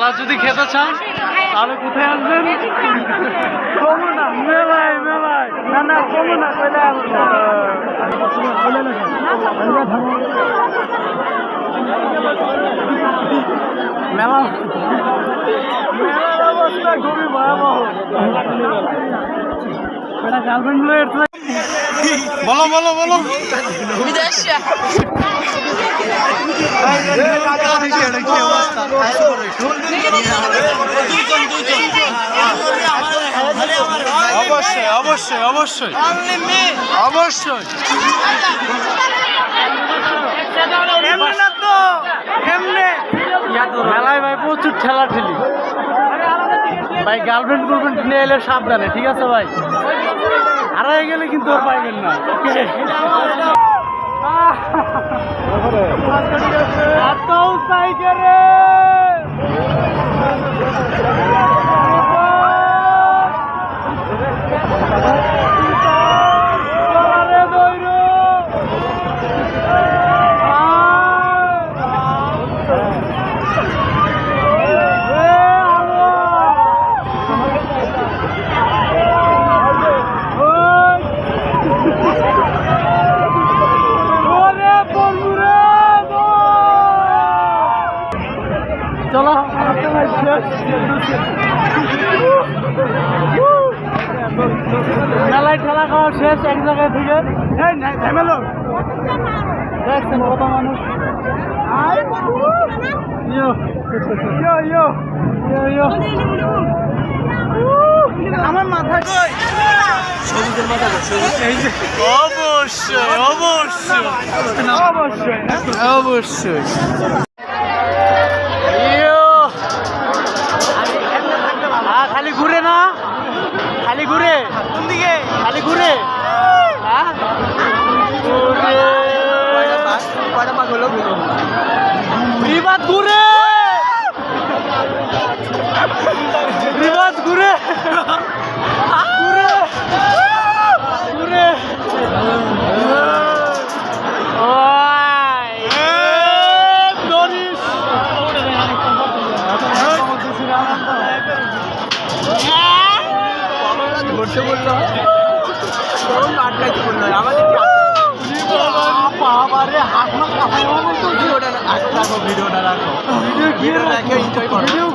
মেলা যদি খেতে চান, তাহলে কোথায় আসবেন? মেলায় মেলায়। না না মেলা মেলার অবস্থা খুবই ভয়াবহ। বলো বলো বলো। অবশ্যই অবশ্যই অবশ্যই। অবশ্যই। মেলায় ভাই প্রচুর ঠেলা ঠেলি ভাই গার্লফ্রেন্ড গার্লফ্রেন্ড নিয়ে এলে সাবধানে ঠিক আছে ভাই? হারাই গেলে কিন্তু ওর পাইবেন না। এত মেলায় ঠেলা খাওয়া শেষ এক জায়গায় থেকে। দেখছেন কত মানুষ। আমার মাথা কই? অবশ্যই অবশ্যই। অবশ্যই। অবশ্যই। ঘুরে হ্যাঁ? ঘুরে। বিবাদ ঘুরে। ঘুরে। ঘুরে। ধরতে বলল তখন আটকাইতে বলল আমাদের বাবারে হাত মা কাঁপায় আমার ভিডিওটা রাখো ভিডিওটা রাখো ভিডিও রাখে এনজয় করো ভিডিও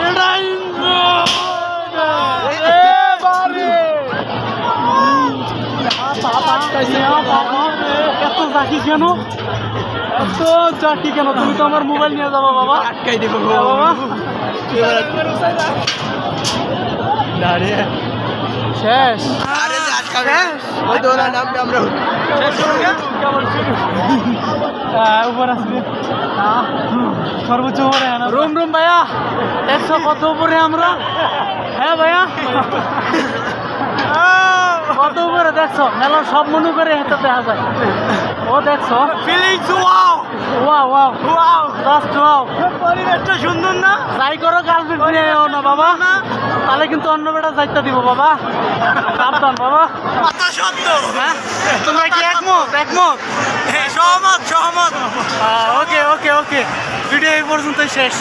এটা এত জাকি কেন এত জাকি কেন তুমি তো আমার মোবাইল নিয়ে যাব বাবা আটকাই দেবো বাবা দাঁড়িয়ে শেষ। আরে ওই দোলা নামবে আমরা হ্যাঁ, উপর আসবে। সর্বোচ্চ উপরে রুম রুম ভাইয়া। একশো কত উপরে আমরা হ্যাঁ ভাইয়া। কত উপরে দেখছ? মেলার সব মনে করে হেঁটে দেখা যায়। ও দেখছ? Feelings wow wow wow wow just wow পরিবেশটা সুন্দর না? যাই করো গার্লফ্রেন্ড নিয়ে এও না বাবা। তাহলে কিন্তু অন্য বেটা যাইতে দিব বাবা। সাবধান বাবা। কত সত্য। হ্যাঁ? তোমরা কি একমত? একমত? হ্যাঁ, সহমত সহমত। ওকে ওকে ওকে ভিডিও এই পর্যন্তই শেষ।